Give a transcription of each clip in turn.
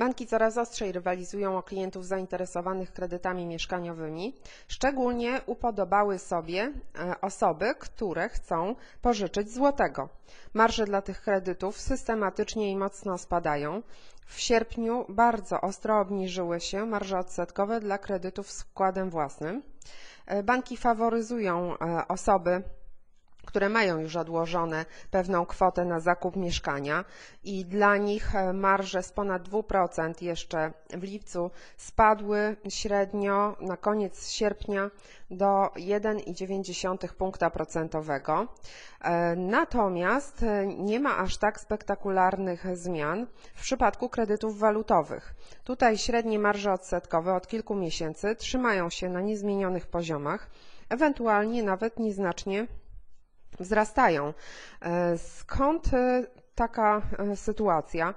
Banki coraz ostrzej rywalizują o klientów zainteresowanych kredytami mieszkaniowymi. Szczególnie upodobały sobie e, osoby, które chcą pożyczyć złotego. Marże dla tych kredytów systematycznie i mocno spadają. W sierpniu bardzo ostro obniżyły się marże odsetkowe dla kredytów z wkładem własnym. E, banki faworyzują e, osoby które mają już odłożone pewną kwotę na zakup mieszkania i dla nich e, marże z ponad 2% jeszcze w lipcu spadły średnio na koniec sierpnia do 1,9 punkta procentowego. E, natomiast e, nie ma aż tak spektakularnych zmian w przypadku kredytów walutowych. Tutaj średnie marże odsetkowe od kilku miesięcy trzymają się na niezmienionych poziomach, ewentualnie nawet nieznacznie wzrastają. E, skąd e, taka e, sytuacja?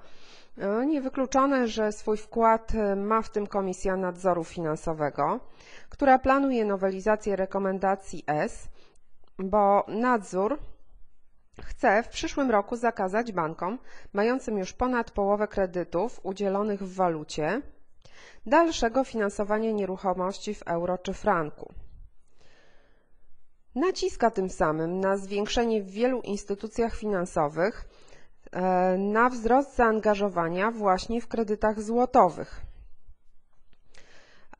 Niewykluczone, że swój wkład ma w tym Komisja Nadzoru Finansowego, która planuje nowelizację rekomendacji S, bo nadzór chce w przyszłym roku zakazać bankom mającym już ponad połowę kredytów udzielonych w walucie dalszego finansowania nieruchomości w euro czy franku. Naciska tym samym na zwiększenie w wielu instytucjach finansowych e, na wzrost zaangażowania właśnie w kredytach złotowych.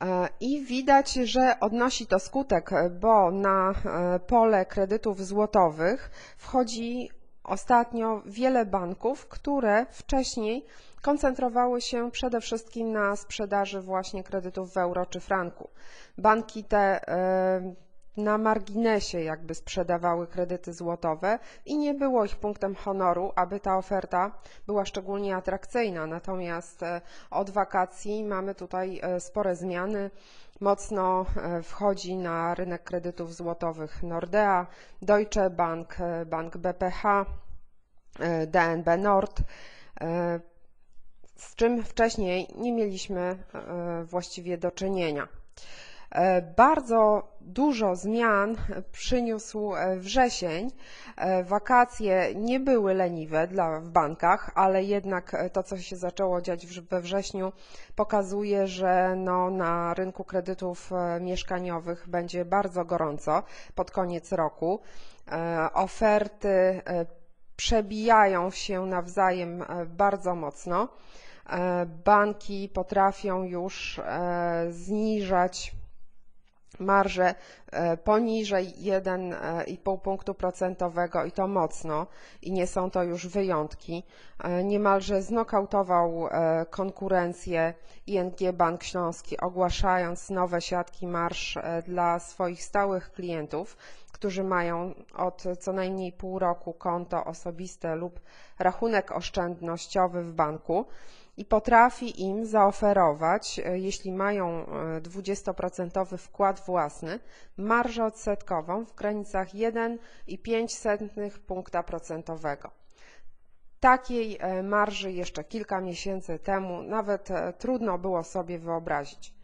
E, I widać, że odnosi to skutek, bo na e, pole kredytów złotowych wchodzi ostatnio wiele banków, które wcześniej koncentrowały się przede wszystkim na sprzedaży właśnie kredytów w euro czy franku. Banki te na marginesie jakby sprzedawały kredyty złotowe i nie było ich punktem honoru, aby ta oferta była szczególnie atrakcyjna. Natomiast e, od wakacji mamy tutaj e, spore zmiany. Mocno e, wchodzi na rynek kredytów złotowych Nordea, Deutsche Bank, Bank BPH, DNB Nord, z czym wcześniej nie mieliśmy właściwie do czynienia. E, bardzo dużo zmian przyniósł e, wrzesień. E, wakacje nie były leniwe dla, w bankach, ale jednak to, co się zaczęło dziać we wrześniu, pokazuje, że no, na rynku kredytów mieszkaniowych będzie bardzo gorąco pod koniec roku. Oferty przebijają się nawzajem bardzo mocno. Banki potrafią już zniżać marże e, poniżej 1,5 punktu procentowego i to mocno i nie są to już wyjątki. E, niemalże znokautował e, konkurencję ING Bank Śląski ogłaszając nowe siatki marsz dla swoich stałych klientów, którzy mają od co najmniej pół roku konto osobiste lub rachunek oszczędnościowy w banku i potrafi im zaoferować, e, jeśli mają 20% e, wkład własny, marżę odsetkową w granicach 1,5 punkta procentowego. Takiej e, marży jeszcze kilka miesięcy temu nawet trudno było sobie wyobrazić.